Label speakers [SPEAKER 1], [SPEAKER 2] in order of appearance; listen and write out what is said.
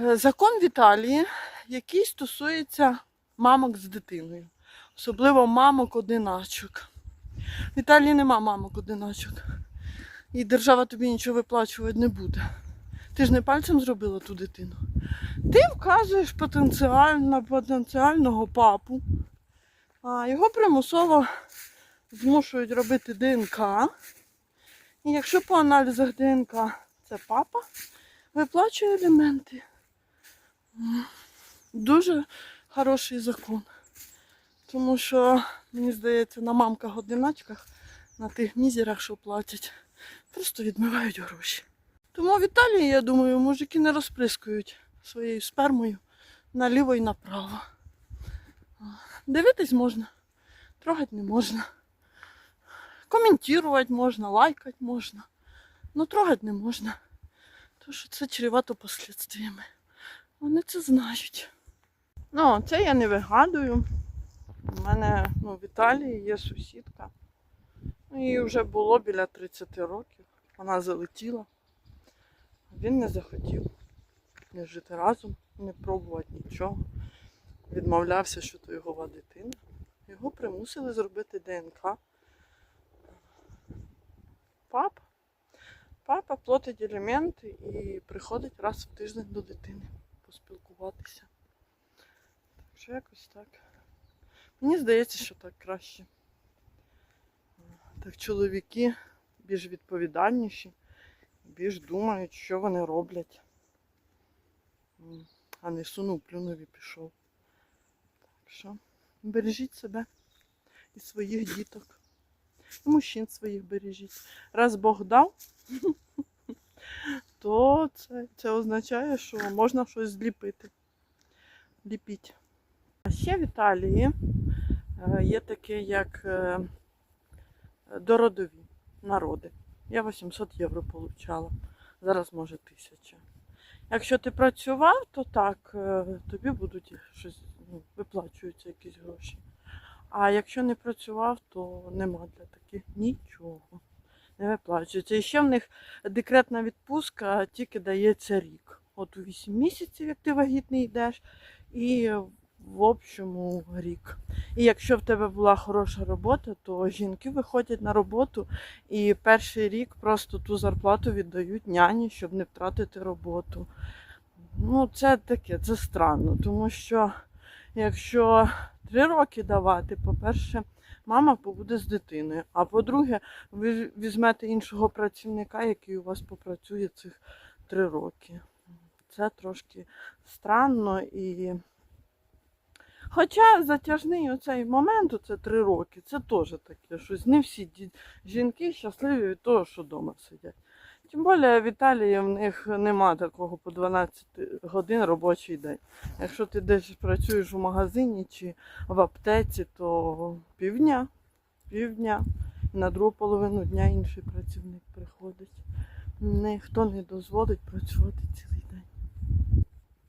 [SPEAKER 1] Е, Закон в Італії, який стосується мамок з дитиною, особливо мамок-одиначок. В Італії нема мамок-одиначок. І держава тобі нічого виплачувати не буде. Ти ж не пальцем зробила ту дитину. Ти вказуєш потенціально, потенціального папу, а його примусово змушують робити ДНК. І якщо по аналізах ДНК це папа, виплачує аліменти. Дуже хороший закон. Тому що, мені здається, на мамках-одиначках, на тих мізерах, що платять, просто відмивають гроші. Тому в Італії, я думаю, мужики не розприскують своєю спермою наліво і направо. Дивитись можна, трогати не можна. Коментувати можна, лайкати можна. Ну трогати не можна. Тому що це чревато послідствиями. Вони це знають. Ну, це я не вигадую. У мене ну, в Італії є сусідка. Ну, Їй вже було біля 30 років. Вона залетіла. Він не захотів не жити разом, не пробувати нічого. Відмовлявся, що то його дитина. Його примусили зробити ДНК. Папа. Папа платить елементи і приходить раз в тиждень до дитини поспілкуватися. Так що якось так. Мені здається, що так краще. Так чоловіки більш відповідальніші, більш думають, що вони роблять. А не сунув, плюнув і пішов. Так що бережіть себе і своїх діток. І мужчин своїх бережіть. Раз Бог дав, то це, це означає, що можна щось зліпити. Ліпіть. А ще в Італії е, є таке, як е, дородові народи. Я 800 євро отримала. Зараз може 1000. Якщо ти працював, то так, е, тобі будуть щось ну, виплачуються якісь гроші. А якщо не працював, то нема для таких нічого. Не виплачується. І ще в них декретна відпустка тільки дається рік. От у 8 місяців, як ти вагітний йдеш, і в общому рік. І якщо в тебе була хороша робота, то жінки виходять на роботу і перший рік просто ту зарплату віддають няні, щоб не втратити роботу. Ну, це таке, це странно, тому що якщо три роки давати, по-перше, мама побуде з дитиною. А по-друге, ви візьмете іншого працівника, який у вас попрацює цих три роки. Це трошки странно і. Хоча затяжний оцей момент, оце три роки, це теж таке щось. Не всі жінки щасливі від того, що вдома сидять. Тим більше в Італії в них нема такого по 12 годин робочий день. Якщо ти десь працюєш у магазині чи в аптеці, то півдня, півдня. На другу половину дня інший працівник приходить. Ніхто не дозволить працювати цілий день.